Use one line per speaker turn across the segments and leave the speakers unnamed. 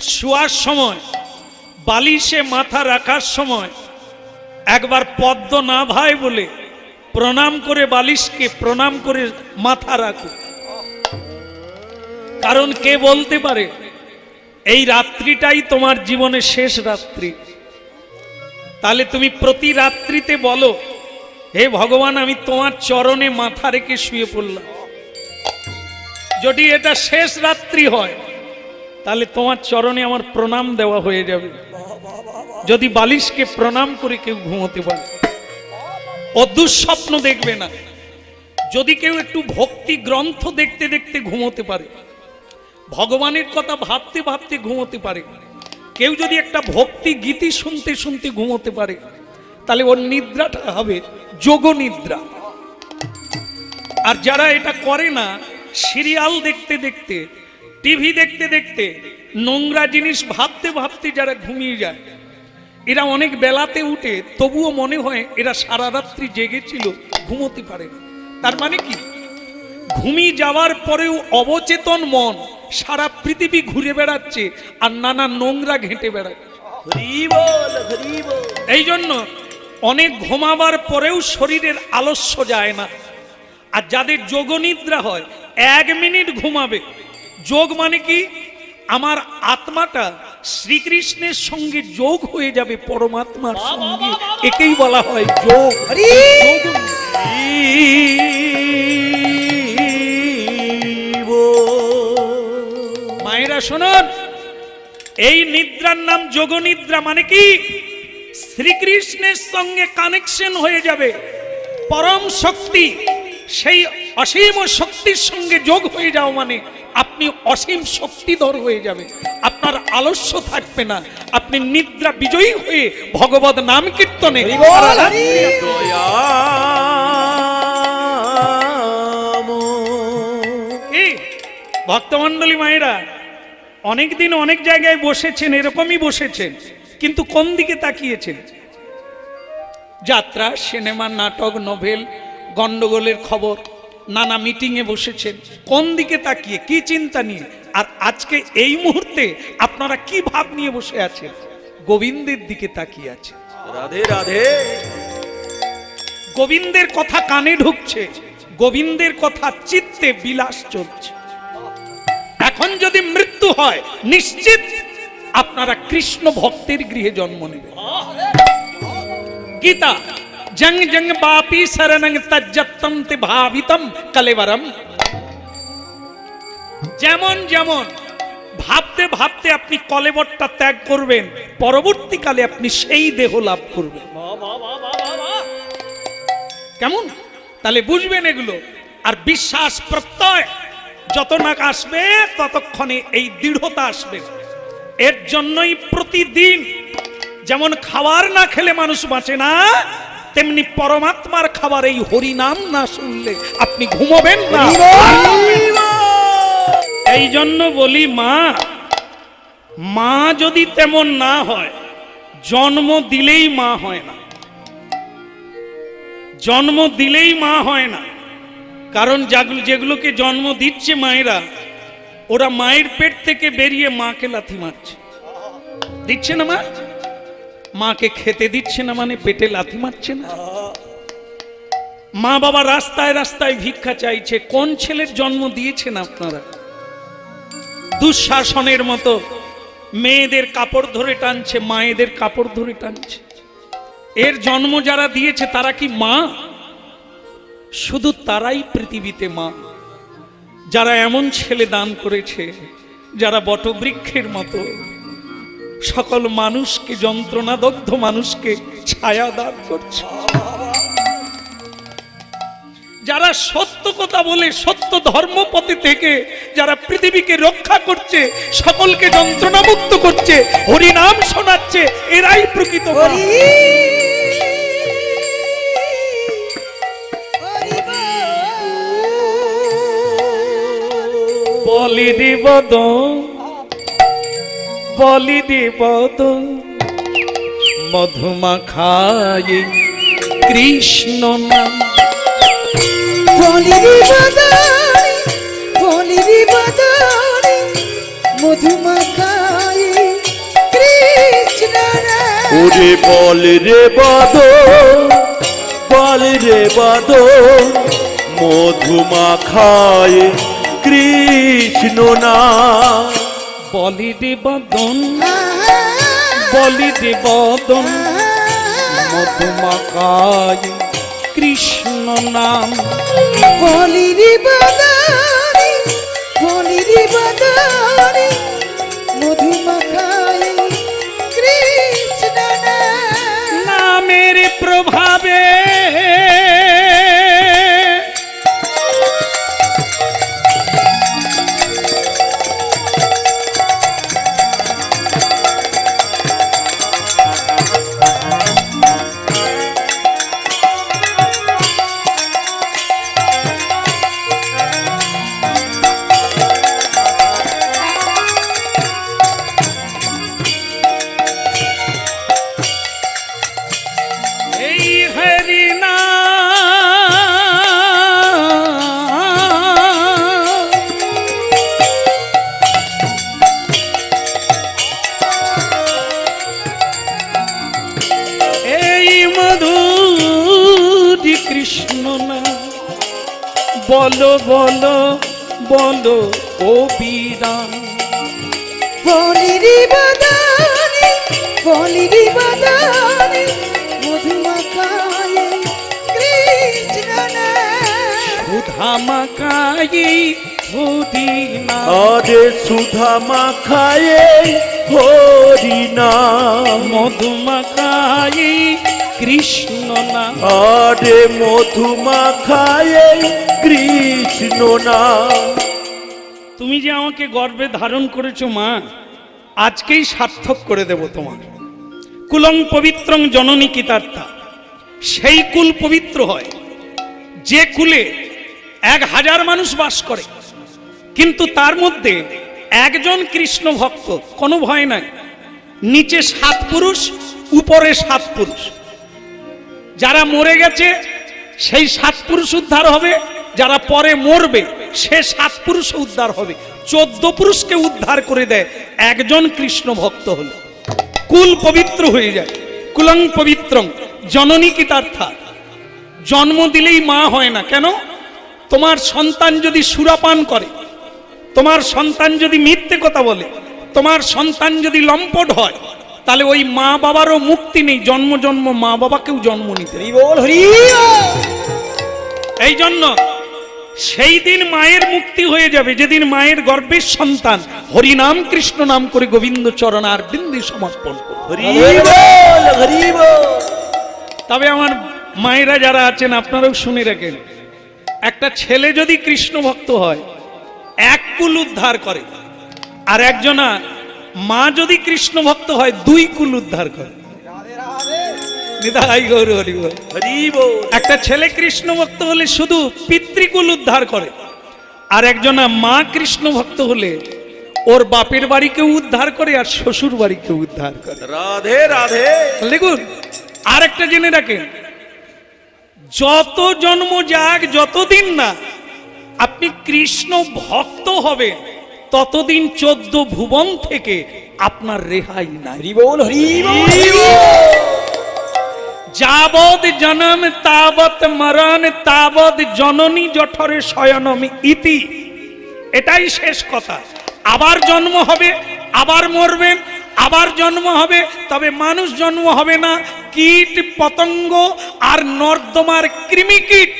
শোয়ার সময়, বালিশে মাথা রাখার সময়, একবার পদ্ম না ভাই বলে প্রণাম করে বালিশকে প্রণাম করে মাথা রাখো। কারণ কে বলতে পারে, এই রাত্রিটাই তোমার জীবনের শেষ রাত্রি। তাহলে তুমি প্রতি রাত্রিতে বলো, হে ভগবান, আমি তোমার চরণে মাথা রেখে শুয়ে পড়লাম। যদি এটা শেষ রাত্রি হয় তাহলে তোমার চরণে আমার প্রণাম দেওয়া হয়ে যাবে। যদি বালিশকে প্রণাম করে কেউ ঘুমোতে পারে। ও দুঃস্বপ্ন দেখবে না। যদি কেউ একটু ভক্তি গ্রন্থ দেখতে দেখতে ঘুমোতে পারে। ভগবানের কথা ভাবতে ভাবতে ঘুমোতে পারে। কেউ যদি একটা ভক্তি গীতি শুনতে শুনতে ঘুমোতে পারে, তাহলে ওর নিদ্রাটা হবে যোগ নিদ্রা আর যারা এটা করে না, সিরিয়াল দেখতে দেখতে টিভি দেখতে দেখতে নোংরা জিনিস ভাবতে ভাবতে যারা ঘুমিয়ে যায়, এরা অনেক বেলাতে উঠে তবুও মনে হয় এরা সারা রাত্রি জেগেছিল ঘুমোতে পারে না। তার মানে কি? ঘুমিয়ে যাওয়ার পরেও অবচেতন মন সারা পৃথিবী ঘুরে বেড়াচ্ছে আর নানা নোংরা ঘেঁটে বেড়াচ্ছে। এই জন্য অনেক ঘুমাবার পরেও শরীরের আলস্য যায় না। আর যাদের যোগনিদ্রা হয়, এক মিনিট ঘুমাবে যোগ মানে কি? আমার আত্মাটা শ্রীকৃষ্ণের সঙ্গে যোগ হয়ে যাবে পরমাত্মার সঙ্গে। একেই বলা হয় যোগ। মায়েরা শোনান এই নিদ্রার নাম যোগ নিদ্রা মানে কি? শ্রীকৃষ্ণের সঙ্গে কানেকশন হয়ে যাবে। পরম শক্তি সেই অসীম শক্তির সঙ্গে যোগ হয়ে যাও মানে আপনি অসীম শক্তিধর হয়ে যাবে। আপনার আলস্য থাকবে না। আপনি নিদ্রা বিজয়ী হয়ে ভগবত নাম কীর্তনে ভক্তমণ্ডলী মায়েরা অনেকদিন অনেক জায়গায় বসেছেন এরকমই বসেছেন কিন্তু কোন দিকে তাকিয়েছেন? যাত্রা সিনেমা নাটক নোভেল গন্ডগোলের খবর নানা মিটিংয়ে বসেছেন। কোন দিকে তাকিয়ে কি চিন্তা নিয়ে? আর আজকে এই মুহূর্তে আপনারা কি ভাব নিয়ে বসে আছেন? গোবিন্দের দিকে তাকিয়ে আছেন
রাধে রাধে।
গোবিন্দের কথা কানে ঢুকছে গোবিন্দের কথা চিত্তে বিলাস চলছে। এখন যদি মৃত্যু হয় নিশ্চিত আপনারা কৃষ্ণ ভক্তের গৃহে জন্ম নেবে গীতা জং বাপি শরণং তজ্জত্তম তে ভাবিতম কলেবরম যেমন যেমন ভাবতে ভাবতে আপনি কলেবরটা ত্যাগ করবেন, পরবর্তীকালে আপনি সেই দেহ লাভ করবেন। কেমন? তাহলে বুঝবেন এগুলো। আর বিশ্বাস প্রত্যয়, যত না আসবে, ততক্ষণে এই দৃঢ়তা আসবে। এর জন্যই প্রতিদিন যেমন খাবার না খেলে মানুষ বাঁচে না তেমনি পরমাত্মার খাবার এই হরি নাম না শুনলে আপনি ঘুমোবেন না। এই জন্য বলি মা মা যদি তেমন না হয়, জন্ম দিলেই মা হয় না। জন্ম দিলেই মা হয় না। কারণ যেগুলো যেগুলোকে জন্ম দিচ্ছে মায়েরা, ওরা মায়ের পেট থেকে বেরিয়ে মাকে লাথি মারছে। দিচ্ছে না মা? মাকে খেতে দিচ্ছে না মানে পেটে লাথি মারছে না। মা বাবা রাস্তায় রাস্তায় ভিক্ষা চাইছে, কোন ছেলের জন্ম দিয়েছেন আপনারা? দুঃশাসনের মতো মেয়েদের কাপড় ধরে টানছে, মায়েদের কাপড় ধরে টানছে। এর জন্ম যারা দিয়েছে, তারা কি মা? শুধু তারাই পৃথিবীতে মা। যারা এমন ছেলে দান করেছে, যারা বটবৃক্ষের মতো সকল মানুষকে যন্ত্রণাদগ্ধ মানুষকে ছায়া দান করছে যারা সত্য কথা বলে সত্য ধর্মপথে থেকে যারা পৃথিবীকে রক্ষা করছে সকলকে যন্ত্রণামুক্ত করছে হরিনাম শোনাচ্ছে এরাই প্রকৃত।
হরি
বলি দিবদ বলি কৃষ্ণ নাম।
বলিরি বদনে মধুমাখায়ে কৃষ্ণ নাম।
ওরে বল রে বাদ বল রে বাদ মধুমাখায় কৃষ্ণ না
বলি রে বদন বলি রে বদন মধুমাকায় কৃষ্ণ নাম।
বলিরি বদরি মধুমাখায় কৃষ্ণ
নামের প্রভাবে বলো বলো বলো ও বীরাম।
বলিরি বদরি বলিরি বদরি মধুমাখায় কৃষ্ণ নাম।
সুধামাকাই হরিনা
আরে সুধা মাখায় হরি নাম।
মধুমাকাই কৃষ্ণ না
আরে মধুমাখায় কৃষ্ণ নাম।
তুমি যে আমাকে গর্বে ধারণ করেছ মা আজকেই সার্থক করে দেব তোমার কুলং পবিত্রং জননী কিতার্থা। সেই কুল পবিত্র হয় যে কুলে এক হাজার মানুষ বাস করে। কিন্তু তার মধ্যে একজন কৃষ্ণ ভক্ত কোনো ভয় নাই। নিচে সাত পুরুষ উপরে সাত পুরুষ। যারা মরে গেছে, সেই সাত পুরুষ উদ্ধার হবে। যারা পরে মরবে, সে সাত পুরুষ উদ্ধার হবে। চোদ্দ পুরুষকে উদ্ধার করে দেয়। একজন কৃষ্ণ ভক্ত হলে। কুল পবিত্র হয়ে যায়। কুলং পবিত্রং। জননী কিতার্থা জন্ম দিলেই মা হয় না কেন? তোমার সন্তান যদি সুরাপান করে, তোমার সন্তান যদি মিথ্যে কথা বলে, তোমার সন্তান যদি লম্পট হয় তাহলে ওই মা বাবারও মুক্তি নেই জন্ম জন্ম মা বাবাকেও জন্ম নিতে
হরি
এই জন্য সেই দিন মায়ের মুক্তি হয়ে যাবে যেদিন মায়ের গর্ভের সন্তান। হরিনাম কৃষ্ণ নাম করে গোবিন্দ চরণ আর বিন্দি সমর্পণ
হরি হরি
তবে আমার মায়েরা যারা আছেন আপনারাও শুনে রাখেন একটা ছেলে যদি কৃষ্ণ ভক্ত হয় এক কুল উদ্ধার করে আর একজনা মা যদি কৃষ্ণ ভক্ত হয় দুই কুল উদ্ধার করে। একটা ছেলে কৃষ্ণ ভক্ত হলে শুধু পিতৃকুল উদ্ধার করে আর একজনা মা কৃষ্ণ ভক্ত হলে ওর বাপের বাড়িকেও উদ্ধার করে আর শ্বশুর বাড়িকেও উদ্ধার করে।
রাধে রাধে।
দেখুন আর একটা জেনে রাখেন যত জন্ম যাক যতদিন না আপনি কৃষ্ণ ভক্ত হবেন ততদিন চোদ্দ ভুবন থেকে আপনার রেহাই নাই। যাবৎ জনম তাবৎ মরণ তাবৎ জননী জঠরে শয়নম ইতি। এটাই শেষ কথা। আবার জন্ম হবে আবার মরবেন আবার জন্ম হবে তবে মানুষ জন্ম হবে না। কীট পতঙ্গ আর নর্দমার কৃমিকীট।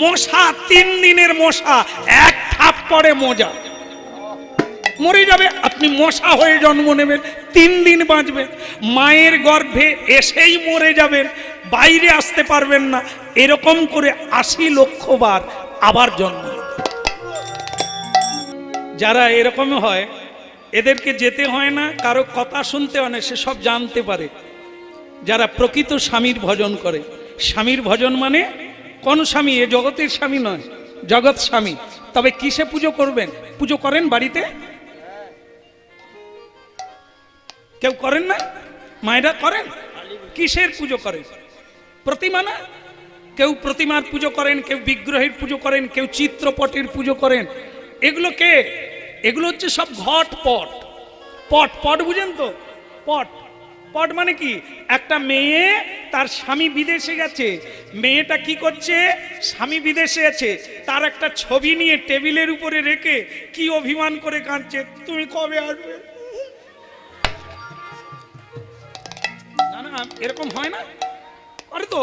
মশা তিন দিনের মশা এক থাপ পরে মোজা। মরে যাবে, আপনি মশা হয়ে জন্ম নেবেন, তিন দিন বাঁচবেন। মায়ের গর্ভে এসেই মরে যাবেন, বাইরে আসতে পারবেন না। এরকম করে আশি লক্ষ বার আবার জন্ম যারা এরকম হয়, এদেরকে যেতে হয় না, কারও কথা শুনতে হয় না, সে সব জানতে পারে। যারা প্রকৃত স্বামীর ভজন করে, স্বামীর ভজন মানে কোন স্বামী? এ জগতের স্বামী নয়, জগৎ স্বামী। তবে কিসে পুজো করবেন? পুজো করেন বাড়িতে? কেউ করেন না? মায়েরা করেন? কিসের পুজো করেন? প্রতিমা না? কেউ প্রতিমার পুজো করেন, কেউ বিগ্রহের পুজো করেন, কেউ চিত্রপটের পুজো করেন। এগুলো কে? এগুলো হচ্ছে সব ঘট পট। পট পট বুঝেন তো? পট। পট মানে কি? একটা মেয়ে তার স্বামী বিদেশে গেছে। মেয়েটা কি করছে? স্বামী বিদেশে আছে। তার একটা ছবি নিয়ে টেবিলের উপরে রেখে কি অভিমান করে কাঁদছে? তুমি কবে আসবে? না এরকম হয় না? আরে তো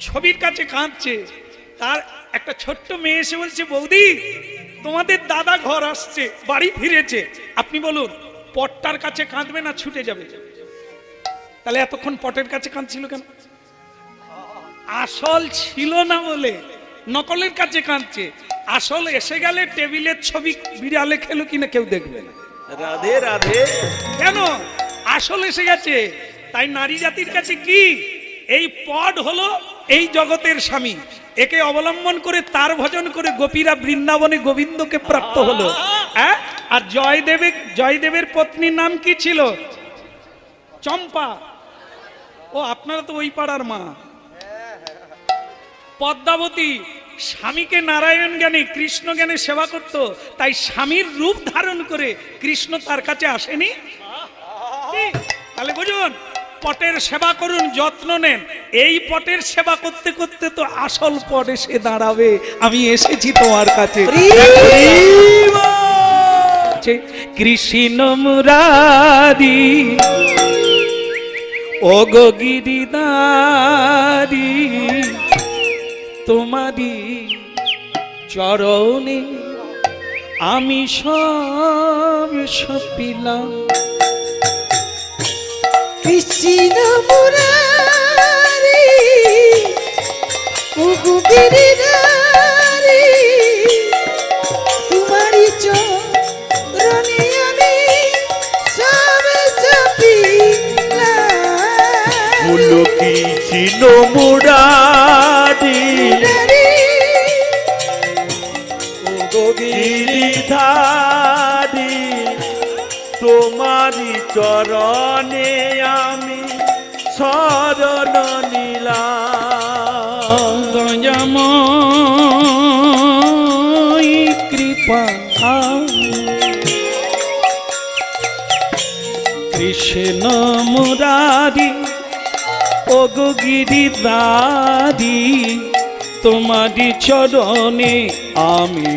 ছবির কাছে কাঁদছে। তার একটা ছোট্ট মেয়ে এসে বলছে বৌদি তোমাদের দাদা ঘর আসছে বাড়ি ফিরেছে। আপনি বলুন পটটার কাছে কাঁদবে না ছুটে যাবে? তাহলে এতক্ষণ পটের কাছে কাঁদছিল কেন? আসল ছিল না বলে নকলের কাছে কাঁদছে। আসল এসে গেলে টেবিলের ছবি বিড়ালে খেলো কিনা কেউ দেখবে না।
রাধে রাধে।
কেন? আসল এসে গেছে। তাই নারী জাতির কাছে কি? এই পড হলো এই জগতের স্বামী। একে অবলম্বন করে তার ভজন করে গোপীরা বৃন্দাবনে গোবিন্দকে প্রাপ্ত হলো। হ্যাঁ আর জয়দেবে, জয়দেবের পত্নীর নাম কি ছিল? চম্পা। ও, আপনারা তো ওই পাড়ার মা। পদ্মাবতী, স্বামীকে নারায়ণ জ্ঞানে, কৃষ্ণ জ্ঞানে সেবা করত। তাই স্বামীর রূপ ধারণ করে কৃষ্ণ তার কাছে আসেনি? তাহলে বুঝুন। পটের সেবা করুন যত্ন নেন। এই পটের সেবা করতে করতে তো আসল পট এসে দাঁড়াবে। আমি এসেছি তোমার কাছে। কৃষ্ণ মুরারি। ও গো গিরিদারি তোমারি চরণে আমি সব সপিলাম।
কৃষ্ণ মুরারি উগু গিরিধারি তোমারি চরণে আমি সব
মুলকি চিন মুরারি তোমারি চরণে আমি শরণ নিলাম।
কৃপা কৃষ্ণ মুরারি ও গো গিরিদারি তোমারি চরণে আমি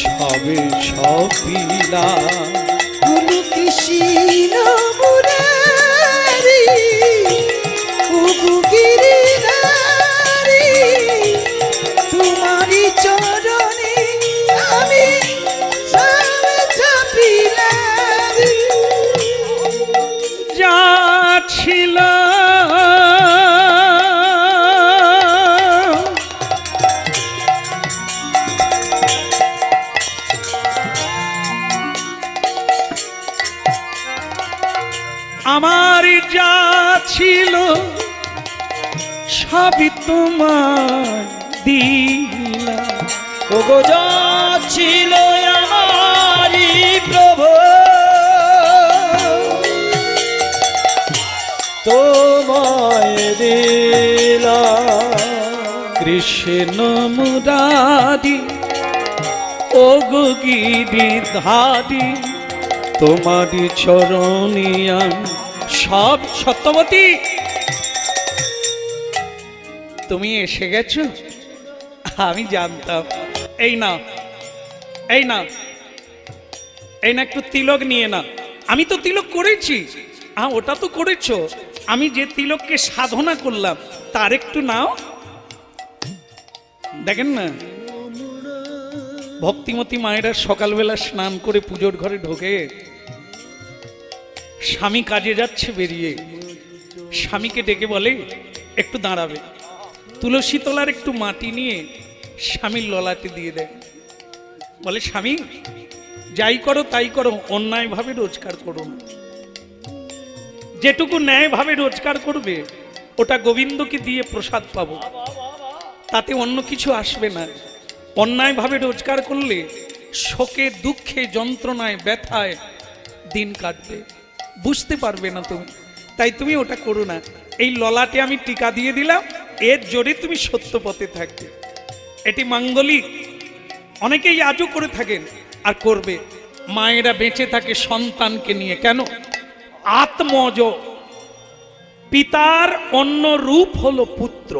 সবে সপিলা
কৃষ্ণ মুরারি
ছিল আমারি
প্রভু। তোমায় দিলাম
কৃষ্ণ মুরারি ও গিরি ধারি তোমারি চরণিয়াম সব সত্যবতী। তুমি এসে গেছো? আমি জানতাম। এই না এই না। এই না একটু তিলক নিয়ে না। আমি তো তিলক করেছি। হ্যাঁ ওটা তো করেছ। আমি যে তিলককে সাধনা করলাম, তার একটু নাও। দেখেন না? ভক্তিমতী মায়েরা সকালবেলা স্নান করে পুজোর ঘরে ঢোকে। স্বামী কাজে যাচ্ছে বেরিয়ে। স্বামীকে ডেকে বলে, একটু দাঁড়াবে। তুলসী তলার একটু মাটি নিয়ে স্বামীর ললাটে দিয়ে দেয়। বলে, স্বামী, যাই করো তাই করো, অন্যায়ভাবে রোজগার করো না। যেটুকু ন্যায়ভাবে রোজগার করবে, ওটা গোবিন্দকে দিয়ে প্রসাদ পাবো। তাতে অন্য কিছু আসবে না। অন্যায়ভাবে রোজগার করলে শোকে, দুঃখে, যন্ত্রণায়, ব্যথায় দিন কাটবে। বুঝতে পারবে না তুমি। তাই তুমি ওটা করো না। এই ললাটে আমি টিকা দিয়ে দিলাম, এর জোরে তুমি সত্য পথে থাকবে। এটি মাঙ্গলিক অনেকেই আজও করে থাকেন আর করবে। মায়েরা বেঁচে থাকে সন্তানকে নিয়ে। কেন? আত্মজ। পিতার অন্য রূপ হলো পুত্র।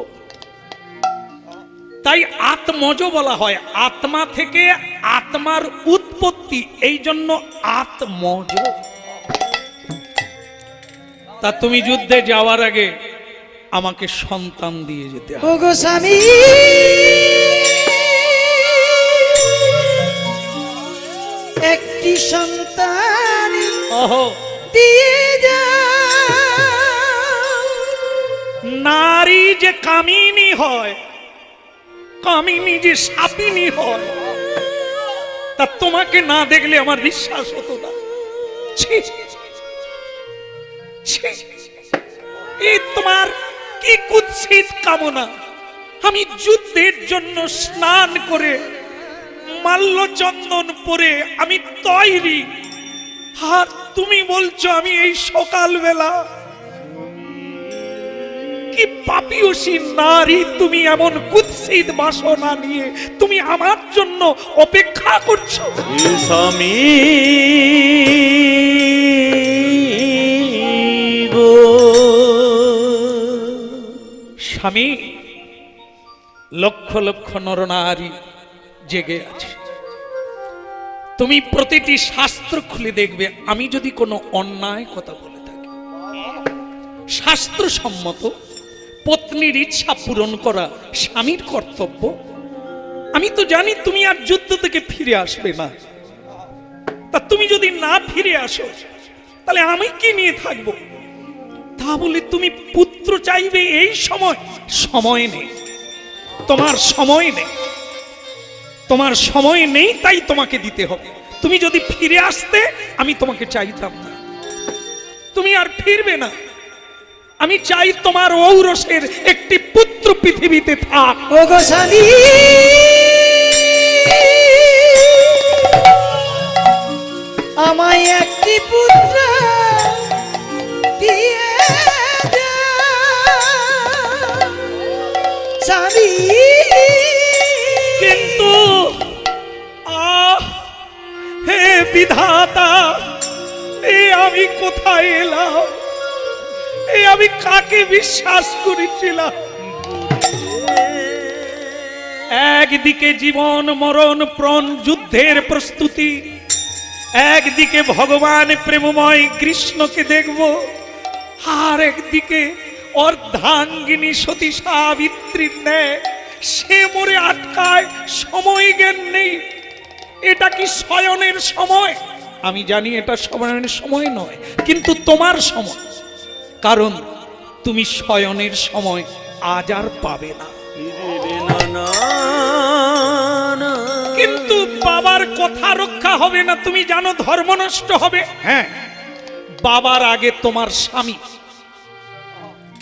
তাই আত্মজ বলা হয়। আত্মা থেকে আত্মার উৎপত্তি। এই জন্য আত্মজ। তা তুমি যুদ্ধে যাওয়ার আগে আমাকে সন্তান দিয়ে যেতে হবে।
স্বামী! সন্তান দিয়ে যা
নারী যে কামিনী হয় কামিনী যে সাপিনী হয় তা তোমাকে না দেখলে আমার বিশ্বাস হতো না। এই তোমার কি কুৎসিত কামনা? আমি যুদ্ধের জন্য স্নান করে মাল্যচন্দন পরে আমি তৈরি। আর তুমি বলছো আমি এই সকালবেলা কি পাপিয়সী নারী তুমি এমন কুৎসিত বাসনা নিয়ে তুমি আমার জন্য অপেক্ষা করছ?
স্বামী গো।
স্বামী লক্ষ লক্ষ নরনারী জেগে আছে। তুমি প্রতিটি শাস্ত্র খুলে দেখবে, আমি যদি কোনো অন্যায় কথা বলে থাকি। শাস্ত্রসম্মত পত্নীর ইচ্ছা পূরণ করা স্বামীর কর্তব্য। আমি তো জানি তুমি আর যুদ্ধ থেকে ফিরে আসবে না। তা তুমি যদি না ফিরে আসো, তাহলে আমি কি নিয়ে থাকব? তা বলে তুমি পুত্র চাইবে এই সময়? সময় নেই। তোমার সময় নেই। তোমার সময় নেই, তাই তোমাকে দিতে হবে। তুমি যদি ফিরে আসতে, আমি তোমাকে চাইতাম না। তুমি আর ফিরবে না। আমি চাই তোমার ঔরসের একটি পুত্র পৃথিবীতে থাক।
ওগো স্বামী! আমায় একটি পুত্র
আমি কাকে বিশ্বাস করেছিলাম? একদিকে জীবন, মরণ, প্রণ, যুদ্ধের প্রস্তুতি। একদিকে ভগবান প্রেমময় কৃষ্ণকে দেখব। আর একদিকে অর্ধাঙ্গিনী সতী সাবিত্রীর ন্যায় সে মরে আটকায় সময় জ্ঞান নেই। এটা কি শয়নের সময়? আমি জানি এটা শয়নের সময় নয়, কিন্তু তোমার সময়। কারণ তুমি শয়নের সময় আজ আর পাবে না। কিন্তু বাবার কথা রক্ষা হবে না তুমি জানো ধর্ম নষ্ট হবে। হ্যাঁ। বাবার আগে তোমার স্বামী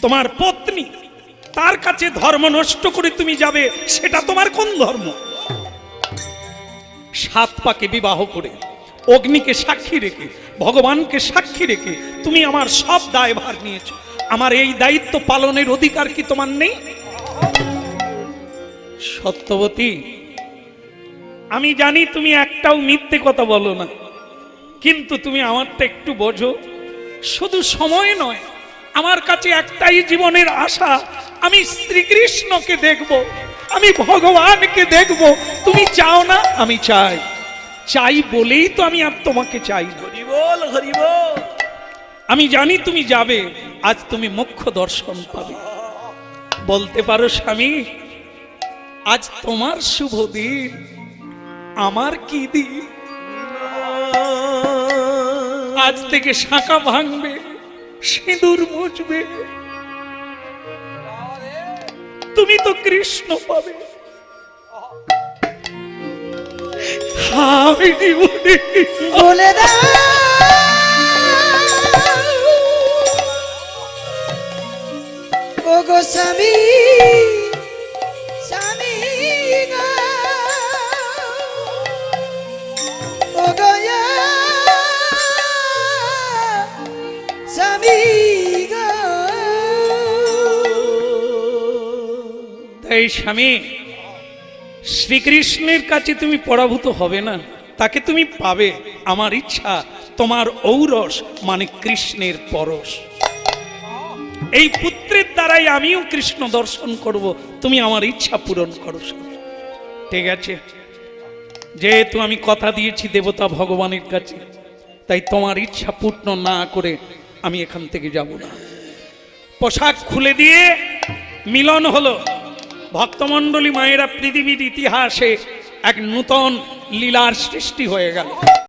তোমার পত্নী তার কাছে ধর্ম নষ্ট করে তুমি যাবে সেটা তোমার কোন ধর্ম? সাত পাকে বিবাহ করে অগ্নিকে সাক্ষী রেখে ভগবানকে সাক্ষী রেখে তুমি আমার সব দায়ভার নিয়েছো। আমার এই দায়িত্ব পালনের অধিকার কি তোমার নেই? সত্যবতী, আমি জানি তুমি একটাও মিথ্যে কথা বলো না। কিন্তু তুমি আমারটা একটু বোঝো। শুধু সময় নয়, আমার কাছে একটাই জীবনের আশা, আমি শ্রীকৃষ্ণকে দেখব, আমি ভগবানকে দেখব। তুমি চাও না, আমি চাই। চাই বলেই তো আমি আর তোমাকে চাই
হরিবল হরিবল
আমি জানি তুমি যাবে, আজ তুমি মুখ্য দর্শন পাবে। বলতে পারো স্বামী, আজ তোমার শুভ দিন। আমার কি দিন? আজ থেকে শাঁখা ভাঙবে, সিঁদুর মুছবে তুমি তো কৃষ্ণ পাবে।
বলে দাও। স্বামী স্বামী গো। ইয়া, স্বামী গো।
তাই স্বামী শ্রীকৃষ্ণের কাছে তুমি পরাভূত হবে না তাকে তুমি পাবে। আমার ইচ্ছা তোমার ঔরস মানে কৃষ্ণের পরশ। এই পুত্রের দ্বারাই আমিও কৃষ্ণ দর্শন করব। তুমি আমার ইচ্ছা পূরণ করো ঠিক আছে। যেহেতু আমি কথা দিয়েছি দেবতা ভগবানের কাছে, তাই তোমার ইচ্ছা পূর্ণ না করে আমি এখান থেকে যাব না। পোশাক খুলে দিয়ে মিলন হলো। ভক্তমণ্ডলী মায়েরা পৃথিবীর ইতিহাসে এক নূতন লীলার সৃষ্টি হয়ে গেল।